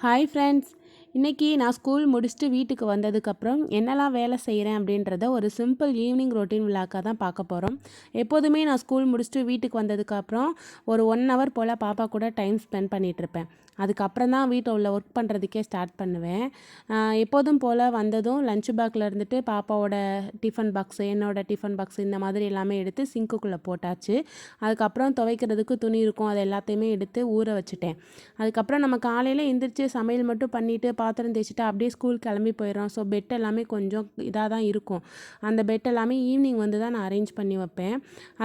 Hi friends இன்றைக்கி நான் school முடிச்சுட்டு வீட்டுக்கு வந்ததுக்கப்புறம் என்னெல்லாம் வேலை செய்கிறேன் அப்படின்றத ஒரு சிம்பிள் ஈவினிங் ரொட்டீன் விழாக்காக தான் பார்க்க போகிறோம் எப்போதுமே நான் ஸ்கூல் முடிச்சுட்டு வீட்டுக்கு வந்ததுக்கப்புறம் ஒரு ஒன் ஹவர் போல் பாப்பா கூட டைம் ஸ்பெண்ட் பண்ணிகிட்ருப்பேன் அதுக்கப்புறம் தான் வீட்டில் உள்ள ஒர்க் பண்ணுறதுக்கே ஸ்டார்ட் பண்ணுவேன். எப்போதும் போல் வந்ததும் லஞ்ச் பேக்கில் இருந்துட்டு பாப்பாவோட டிஃபன் பாக்ஸு என்னோடய டிஃபன் பாக்ஸ் இந்த மாதிரி எல்லாமே எடுத்து சிங்குக்குள்ளே போட்டாச்சு. அதுக்கப்புறம் துவைக்கிறதுக்கு துணி இருக்கும் அது எல்லாத்தையுமே எடுத்து ஊற வச்சுட்டேன். அதுக்கப்புறம் நம்ம காலையில் எந்திரிச்சு சமையல் மட்டும் பண்ணிவிட்டு பாத்திரம் தேய்ச்சிட்டு அப்படியே ஸ்கூல் கிளம்பி போயிடுறோம். ஸோ பெட் எல்லாமே கொஞ்சம் இதாக தான் இருக்கும். அந்த பெட் எல்லாமே ஈவினிங் வந்து தான் நான் அரேஞ்ச் பண்ணி வைப்பேன்.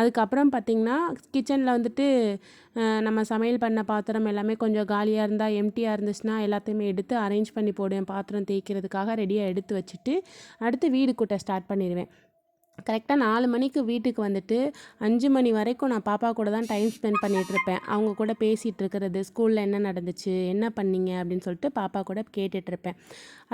அதுக்கப்புறம் பார்த்திங்கன்னா கிச்சனில் வந்துட்டு நம்ம சமையல் பண்ண பாத்திரம் எல்லாமே கொஞ்சம் காலியாக இருந்தால் எம்டியாக இருந்துச்சுன்னா எல்லாத்தையுமே எடுத்து அரேஞ்ச் பண்ணி போடுவேன். பாத்திரம் தேய்க்கிறதுக்காக ரெடியாக எடுத்து வச்சுட்டு அடுத்து வீடு கூட்ட ஸ்டார்ட் பண்ணிடுவேன். கரெக்டாக நாலு மணிக்கு வீட்டுக்கு வந்துட்டு அஞ்சு மணி வரைக்கும் நான் பாப்பா கூட தான் டைம் ஸ்பெண்ட் பண்ணிகிட்டு இருப்பேன். அவங்க கூட பேசிகிட்டு இருக்கிறது ஸ்கூலில் என்ன நடந்துச்சு என்ன பண்ணீங்க அப்படின்னு சொல்லிட்டு பாப்பா கூட கேட்டுட்ருப்பேன்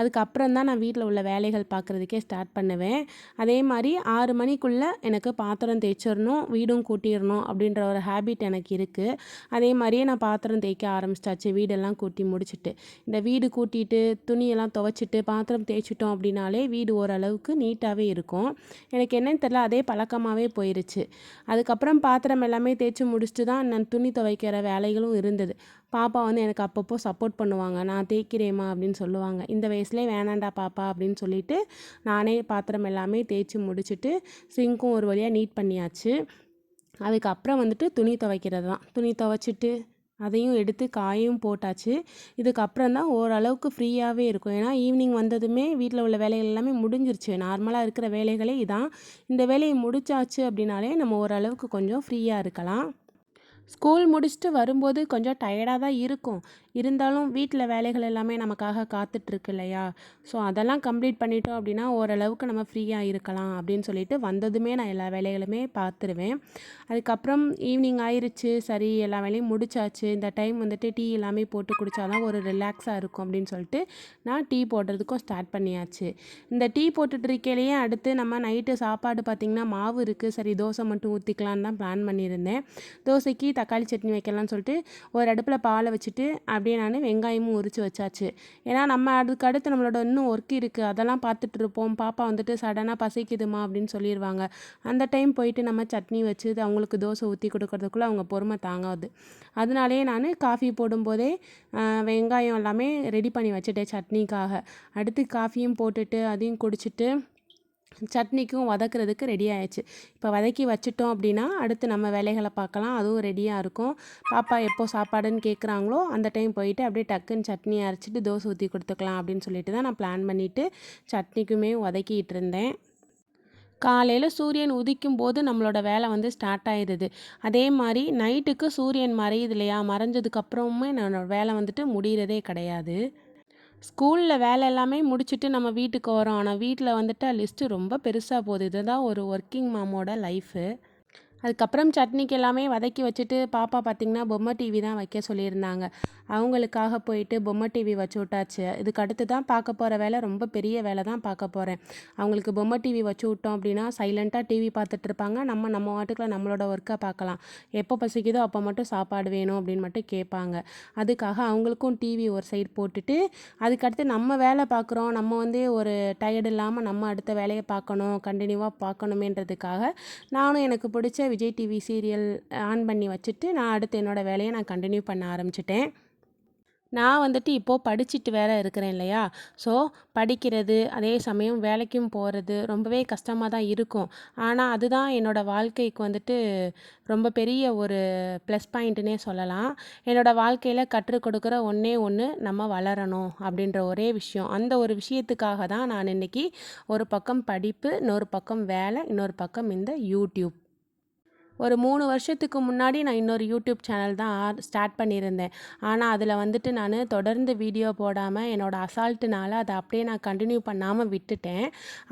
அதுக்கப்புறம் தான் நான் வீட்டில் உள்ள வேலைகள் பார்க்குறதுக்கே ஸ்டார்ட் பண்ணுவேன். அதே மாதிரி ஆறு மணிக்குள்ளே எனக்கு பாத்திரம் தேய்ச்சிடணும் வீடும் கூட்டிடணும் அப்படின்ற ஒரு ஹேபிட் எனக்கு இருக்குது அதே மாதிரியே நான் பாத்திரம் தேய்க்க ஆரம்பிச்சிட்டாச்சு வீடெல்லாம் கூட்டி முடிச்சுட்டு. இந்த வீடு கூட்டிட்டு துணியெல்லாம் துவைச்சிட்டு பாத்திரம் தேய்ச்சிட்டோம் அப்படின்னாலே வீடு ஓரளவுக்கு நீட்டாகவே இருக்கும். எனக்கு என்னன்னு தெரில அதே பழக்கமாகவே போயிருச்சு. அதுக்கப்புறம் பாத்திரம் எல்லாமே தேய்ச்சி முடிச்சுட்டு தான் நான் துணி துவைக்கிற வேலைகளும் இருந்தது. பாப்பா வந்து எனக்கு அப்பப்போ சப்போர்ட் பண்ணுவாங்க. நான் தேய்க்கிறேம்மா அப்படின்னு சொல்லுவாங்க. இந்த வயசுலேயே வேணாண்டா பாப்பா அப்படின்னு சொல்லிட்டு நானே பாத்திரம் எல்லாமே தேய்ச்சி முடிச்சுட்டு சிங்க்கும் ஒரு வழியாக நீட் பண்ணியாச்சு. அதுக்கப்புறம் வந்துட்டு துணி துவைக்கிறது தான். துணி துவைச்சிட்டு அதையும் எடுத்து காயும் போட்டாச்சு. இதுக்கப்புறம் தான் ஓரளவுக்கு ஃப்ரீயாகவே இருக்கும். ஏன்னா ஈவினிங் வந்ததுமே வீட்டில் உள்ள வேலைகள் எல்லாமே முடிஞ்சிருச்சு. நார்மலாக இருக்கிற வேலைகளே இதான். இந்த வேலையை முடிச்சாச்சு அப்படின்னாலே நம்ம ஓரளவுக்கு கொஞ்சம் ஃப்ரீயாக இருக்கலாம். ஸ்கூல் முடிச்சுட்டு வரும்போது கொஞ்சம் டயர்டாக தான் இருக்கும். இருந்தாலும் வீட்டில் வேலைகள் எல்லாமே நமக்காக காத்துட்ருக்கு இல்லையா? ஸோ அதெல்லாம் கம்ப்ளீட் பண்ணிட்டோம் அப்படின்னா ஓரளவுக்கு நம்ம ஃப்ரீயாக இருக்கலாம் அப்படின்னு சொல்லிட்டு வந்ததுமே நான் எல்லா வேலைகளுமே பார்த்துருவேன் அதுக்கப்புறம் ஈவினிங் ஆயிடுச்சு சரி எல்லா வேலையும் முடிச்சாச்சு. இந்த டைம் வந்துட்டு டீ எல்லாமே போட்டு குடித்தாதான் ஒரு ரிலாக்ஸாக இருக்கும் அப்படின்னு சொல்லிட்டு நான் டீ போடுறதுக்கும் ஸ்டார்ட் பண்ணியாச்சு. இந்த டீ போட்டுட்டு இருக்கையிலேயே அடுத்து நம்ம நைட்டு சாப்பாடு பார்த்திங்கன்னா மாவு இருக்குது சரி தோசை மட்டும் ஊற்றிக்கலான்னு தான் பிளான் பண்ணியிருந்தேன். தோசைக்கு தக்காளி சட்னி வைக்கலாம்னு சொல்லிட்டு ஒரு அடுப்பில் பாலை வச்சுட்டு அப்படியே நான் வெங்காயமும் உரித்து வச்சாச்சு. ஏன்னா நம்ம அதுக்கு அடுத்து நம்மளோட இன்னும் ஒர்க் இருக்குது அதெல்லாம் பார்த்துட்டு இருப்போம். பாப்பா வந்துட்டு சடனாக பசிக்குதுமா அப்படின்னு சொல்லிடுவாங்க அந்த டைம் போயிட்டு நம்ம சட்னி வச்சு அவங்களுக்கு தோசை ஊற்றி கொடுக்கறதுக்குள்ளே அவங்க பொறுமை தாங்காது. அதனாலேயே நான் காஃபி போடும்போதே வெங்காயம் எல்லாமே ரெடி பண்ணி வச்சுட்டேன் சட்னிக்காக. அடுத்து காஃபியும் போட்டுட்டு அதையும் குடிச்சிட்டு சட்னிக்கும் வதக்குறதுக்கு ரெடி ஆயிடுச்சு. இப்போ வதக்கி வச்சுட்டோம் அப்படின்னா அடுத்து நம்ம வேலைகளை பார்க்கலாம். அதுவும் ரெடியாக இருக்கும். பாப்பா எப்போ சாப்பாடுன்னு கேட்குறாங்களோ அந்த டைம் போயிட்டு அப்படியே டக்குன்னு சட்னி அரைச்சிட்டு தோசை ஊற்றி கொடுத்துக்கலாம் அப்படின்னு சொல்லிட்டு தான் நான் பிளான் பண்ணிவிட்டு சட்னிக்குமே வதக்கிட்டு இருந்தேன். காலையில் சூரியன் உதிக்கும் போது நம்மளோட வேலை வந்து ஸ்டார்ட் ஆயிடுது அதே மாதிரி நைட்டுக்கு சூரியன் மறையுது இல்லையா? மறைஞ்சதுக்கப்புறமுமே அப்புறமுமே வேலை வந்துட்டு முடிகிறதே கிடையாது. ஸ்கூலில் வேலை எல்லாமே முடிச்சுட்டு நம்ம வீட்டுக்கு வரோம். ஆனால் வீட்டில் வந்துட்டு லிஸ்ட்டு ரொம்ப பெருசாக போகுது. இதுதான் ஒரு ஒர்க்கிங் மாமோட லைஃபு அதுக்கப்புறம் சட்னிக்கு எல்லாமே வதக்கி வச்சுட்டு பாப்பா பார்த்திங்கன்னா பொம்மை டிவி தான் வைக்க சொல்லியிருந்தாங்க. அவங்களுக்காக போயிட்டு பொம்மை டிவி வச்சு விட்டாச்சு. இதுக்கு அடுத்து தான் பார்க்க போகிற வேலை ரொம்ப பெரிய வேலை தான் பார்க்க போகிறேன் அவங்களுக்கு பொம்மை டிவி வச்சு விட்டோம் அப்படின்னா சைலண்ட்டாக டிவி பார்த்துட்டு இருப்பாங்க. நம்ம நம்ம வாட்டுக்குள்ள நம்மளோட ஒர்க்கை பார்க்கலாம். எப்போ பசிக்குதோ அப்போ மட்டும் சாப்பாடு வேணும் அப்படின்னு மட்டும் கேட்பாங்க. அதுக்காக அவங்களுக்கும் டிவி ஒரு சைடு போட்டுட்டு அதுக்கடுத்து நம்ம வேலை பார்க்குறோம். நம்ம வந்து ஒரு டயர்டு இல்லாமல் நம்ம அடுத்த வேலையை பார்க்கணும் கண்டினியூவாக பார்க்கணுமேன்றதுக்காக நானும் எனக்கு பிடிச்ச விஜய் டிவி சீரியல் ஆன் பண்ணி வச்சுட்டு நான் அடுத்து என்னோடய வேலையை நான் கண்டினியூ பண்ண ஆரம்பிச்சிட்டேன். நான் வந்துட்டு இப்போது படிச்சுட்டு வேறு இருக்கிறேன் இல்லையா? ஸோ படிக்கிறது அதே சமயம் வேலைக்கும் போகிறது ரொம்பவே கஷ்டமாக தான் இருக்கும். ஆனால் அதுதான் என்னோடய வாழ்க்கைக்கு வந்துட்டு ரொம்ப பெரிய ஒரு ப்ளஸ் பாயிண்ட்டுனே சொல்லலாம். என்னோடய வாழ்க்கையில் கற்றுக் கொடுக்குற ஒன்றே ஒன்று நம்ம வளரணும் அப்படின்ற ஒரே விஷயம். அந்த ஒரு விஷயத்துக்காக தான் நான் இன்னைக்கு ஒரு பக்கம் படிப்பு இன்னொரு பக்கம் வேலை இன்னொரு பக்கம் இந்த யூடியூப் ஒரு மூணு வருஷத்துக்கு முன்னாடி நான் இன்னொரு யூடியூப் சேனல் தான் ஸ்டார்ட் பண்ணியிருந்தேன். ஆனால் அதில் வந்துட்டு நான் தொடர்ந்து வீடியோ போடாமல் என்னோட அசால்ட்டுனால அதை அப்படியே நான் கண்டினியூ பண்ணாமல் விட்டுட்டேன்.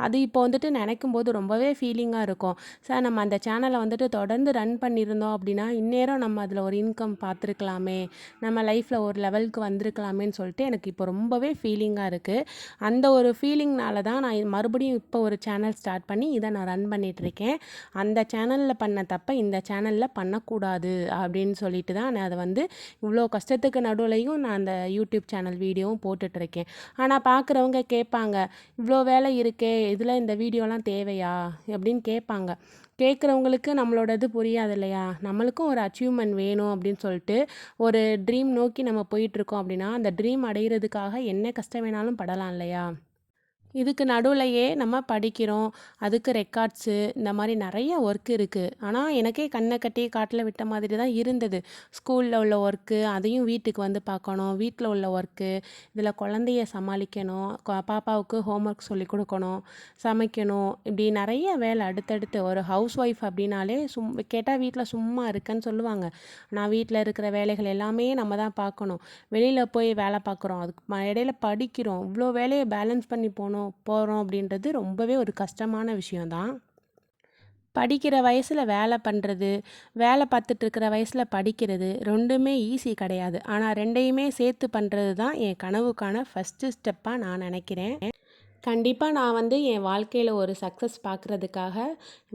அது இப்போ வந்துட்டு நினைக்கும் போது ரொம்பவே ஃபீலிங்காக இருக்கும். சார் நம்ம அந்த சேனலை வந்துட்டு தொடர்ந்து ரன் பண்ணியிருந்தோம் அப்படின்னா இந்நேரம் நம்ம அதில் ஒரு இன்கம் பார்த்துருக்கலாமே நம்ம லைஃப்பில் ஒரு லெவலுக்கு வந்திருக்கலாமேன்னு சொல்லிட்டு எனக்கு இப்போ ரொம்பவே ஃபீலிங்காக இருக்குது அந்த ஒரு ஃபீலிங்னால தான் நான் மறுபடியும் இப்போ ஒரு சேனல் ஸ்டார்ட் பண்ணி இதை நான் ரன் பண்ணிகிட்ருக்கேன் அந்த சேனலில் பண்ண தப்பை அப்போ இந்த சேனலில் பண்ணக்கூடாது அப்படின்னு சொல்லிட்டு தான் நான் அதை வந்து இவ்வளோ கஷ்டத்துக்கு நடுவுலையும் நான் அந்த யூடியூப் சேனல் வீடியோவும் போட்டுட்ருக்கேன். ஆனால் பார்க்குறவங்க கேட்பாங்க இவ்வளோ வேலை இருக்கே இதில் இந்த வீடியோலாம் தேவையா? அப்படின்னு கேட்பாங்க. கேட்குறவங்களுக்கு நம்மளோட இது புரியாது இல்லையா நம்மளுக்கும் ஒரு அச்சீவ்மெண்ட் வேணும் அப்படின்னு சொல்லிட்டு ஒரு ட்ரீம் நோக்கி நம்ம போயிட்டுருக்கோம் அப்படின்னா அந்த ட்ரீம் அடைகிறதுக்காக என்ன கஷ்டம் வேணாலும் படலாம் இல்லையா? இதுக்கு நடுவுலையே நம்ம படிக்கிறோம் அதுக்கு ரெக்கார்ட்ஸு இந்த மாதிரி நிறைய ஒர்க் இருக்குது ஆனால் எனக்கே கண்ணை கட்டி காட்டில் விட்ட மாதிரி தான் இருந்தது. ஸ்கூலில் உள்ள ஒர்க்கு அதையும் வீட்டுக்கு வந்து பார்க்கணும். வீட்டில் உள்ள ஒர்க்கு இதில் குழந்தைய சமாளிக்கணும். பாப்பாவுக்கு ஹோம்ஒர்க் சொல்லி கொடுக்கணும் சமைக்கணும். இப்படி நிறைய வேலை அடுத்தடுத்து. ஒரு ஹவுஸ் ஒய்ஃப் அப்படின்னாலே சும் கேட்டால் வீட்டில் சும்மா இருக்கேன்னு சொல்லுவாங்க. நான் வீட்டில் இருக்கிற வேலைகள் எல்லாமே நம்ம தான் பார்க்கணும். வெளியில் போய் வேலை பார்க்குறோம். அதுக்கு இடையில படிக்கிறோம். இவ்வளோ வேலையை பேலன்ஸ் பண்ணி போகணும் போகிறோம் அப்படின்றது ரொம்பவே ஒரு கஷ்டமான விஷயம்தான். படிக்கிற வயசில் வேலை பண்ணுறது வேலை பார்த்துட்டு இருக்கிற வயசில் படிக்கிறது ரெண்டுமே ஈஸி கிடையாது. ஆனால் ரெண்டையுமே சேர்த்து பண்ணுறது தான் என் கனவுக்கான ஃபஸ்ட்டு ஸ்டெப்பாக நான் நினைக்கிறேன். கண்டிப்பாக நான் வந்து என் வாழ்க்கையில் ஒரு சக்ஸஸ் பார்க்குறதுக்காக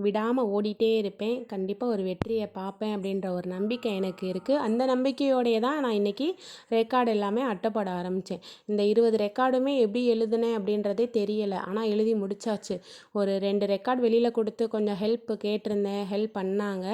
விடாமல் ஓடிட்டே இருப்பேன். கண்டிப்பாக ஒரு வெற்றியை பார்ப்பேன் அப்படின்ற ஒரு நம்பிக்கை எனக்கு இருக்குது அந்த நம்பிக்கையோடைய தான் நான் இன்றைக்கி ரெக்கார்டு எல்லாமே அட்டைப்பட ஆரம்பித்தேன் இந்த இருபது ரெக்கார்டுமே எப்படி எழுதுனேன் அப்படின்றதே தெரியலை. ஆனால் எழுதி முடிச்சாச்சு. ஒரு ரெண்டு ரெக்கார்டு வெளியில் கொடுத்து கொஞ்சம் ஹெல்ப் கேட்டிருந்தேன். ஹெல்ப் பண்ணாங்க.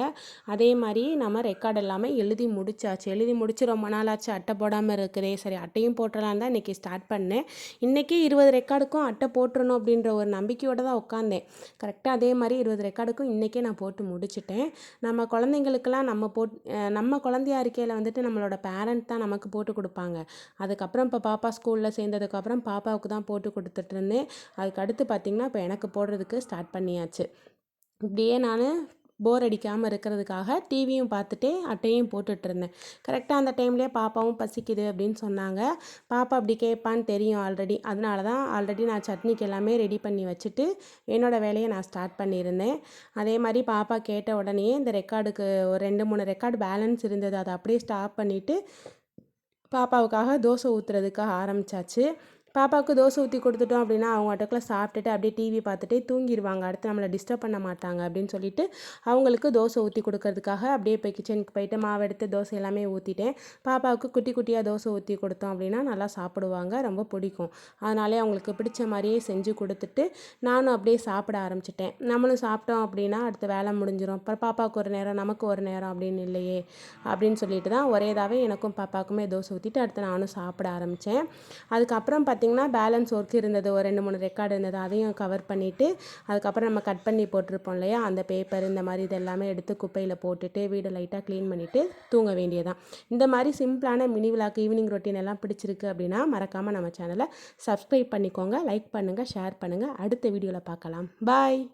அதே மாதிரி நம்ம ரெக்கார்டு எல்லாமே எழுதி முடிச்சாச்சு. எழுதி முடிச்சு ரொம்ப நாளாச்சு. அட்டை போடாமல் இருக்குதே சரி அட்டையும் போட்டுடலாம் தான் இன்றைக்கி ஸ்டார்ட் பண்ணேன். இன்றைக்கி இருபது ரெக்கார்டுக்கும் அட்டை போட்டுறணும் அப்படின்ற ஒரு நம்பிக்கையோடு தான் உட்காந்தேன் கரெக்டாக அதே மாதிரி இருபது ரெக்கார்டுக்கும் இன்றைக்கே நான் போட்டு முடிச்சிட்டேன். நம்ம குழந்தைங்களுக்கெல்லாம் நம்ம போட் நம்ம குழந்தையா இருக்கையில் வந்துட்டு நம்மளோட பேரண்ட் தான் நமக்கு போட்டு கொடுப்பாங்க. அதுக்கப்புறம் இப்போ பாப்பா ஸ்கூலில் சேர்ந்ததுக்கப்புறம் பாப்பாவுக்கு தான் போட்டு கொடுத்துட்டு இருந்தேன். அதுக்கு அடுத்து பார்த்திங்கன்னா இப்போ எனக்கு போடுறதுக்கு ஸ்டார்ட் பண்ணியாச்சு. இப்படியே நான் போர் அடிக்காமல் இருக்கிறதுக்காக டிவியும் பார்த்துட்டே அட்டையும் போட்டுட்ருந்தேன் கரெக்டாக அந்த டைம்லேயே பாப்பாவும் பசிக்குது அப்படின்னு சொன்னாங்க. பாப்பா அப்படி கேட்பான்னு தெரியும் ஆல்ரெடி அதனால தான் ஆல்ரெடி நான் சட்னிக்கு எல்லாமே ரெடி பண்ணி வச்சுட்டு என்னோடய வேலையை நான் ஸ்டார்ட் பண்ணியிருந்தேன். அதே மாதிரி பாப்பா கேட்ட உடனே இந்த ரெக்கார்டுக்கு ஒரு ரெண்டு மூணு ரெக்கார்டு பேலன்ஸ் இருந்தது. அதை அப்படியே ஸ்டாப் பண்ணிவிட்டு பாப்பாவுக்காக தோசை ஊற்றுறதுக்காக ஆரம்பிச்சாச்சு. பாப்பாவுக்கு தோசை ஊற்றி கொடுத்துட்டோம் அப்படின்னா அவங்க அட்டக்கில் சாப்பிட்டுட்டு அப்படியே டிவி பார்த்துட்டே தூங்கிடுவாங்க அடுத்து நம்மளை டிஸ்டர்ப் பண்ண மாட்டாங்க அப்படின்னு சொல்லிட்டு அவங்களுக்கு தோசை ஊற்றி கொடுக்கறதுக்காக அப்படியே போய் கிச்சனுக்கு போயிட்டு மாவு எடுத்து தோசை எல்லாமே ஊற்றிட்டேன் பாப்பாவுக்கு குட்டி குட்டியாக தோசை ஊற்றி கொடுத்தோம் அப்படின்னா நல்லா சாப்பிடுவாங்க ரொம்ப பிடிக்கும். அதனாலே அவங்களுக்கு பிடிச்ச மாதிரியே செஞ்சு கொடுத்துட்டு நானும் அப்படியே சாப்பிட ஆரம்பிச்சிட்டேன். நம்மளும் சாப்பிட்டோம் அப்படின்னா அடுத்து வேலை முடிஞ்சிடும் அப்புறம் பாப்பாவுக்கு ஒரு நேரம் நமக்கு ஒரு நேரம் அப்படின்னு இல்லையே அப்படின்னு சொல்லிட்டு தான் ஒரேதாவே எனக்கும் பாப்பாவுக்குமே தோசை ஊற்றிட்டு அடுத்து நானும் சாப்பிட ஆரம்பித்தேன் அதுக்கப்புறம் பார்த்திங்கன்னா பேலன்ஸ் ஒர்க் இருந்தது ஒரு ரெண்டு மூணு ரெக்கார்டு இருந்தது அதையும் கவர் பண்ணிவிட்டு அதுக்கப்புறம் நம்ம கட் பண்ணி போட்டிருப்போம் இல்லையா? அந்த பேப்பர் இந்த மாதிரி இது எல்லாமே எடுத்து குப்பையில் போட்டுட்டு வீடை லைட்டாக க்ளீன் பண்ணிவிட்டு தூங்க வேண்டியதான் இந்த மாதிரி சிம்பிளான மினி விளாக் ஈவினிங் ரொட்டீன் எல்லாம் பிடிச்சிருக்கு அப்படின்னா மறக்காமல் நம்ம சேனலை சப்ஸ்கிரைப் பண்ணிக்கோங்க லைக் பண்ணுங்கள் ஷேர் பண்ணுங்கள் அடுத்த வீடியோவில் பார்க்கலாம். பாய்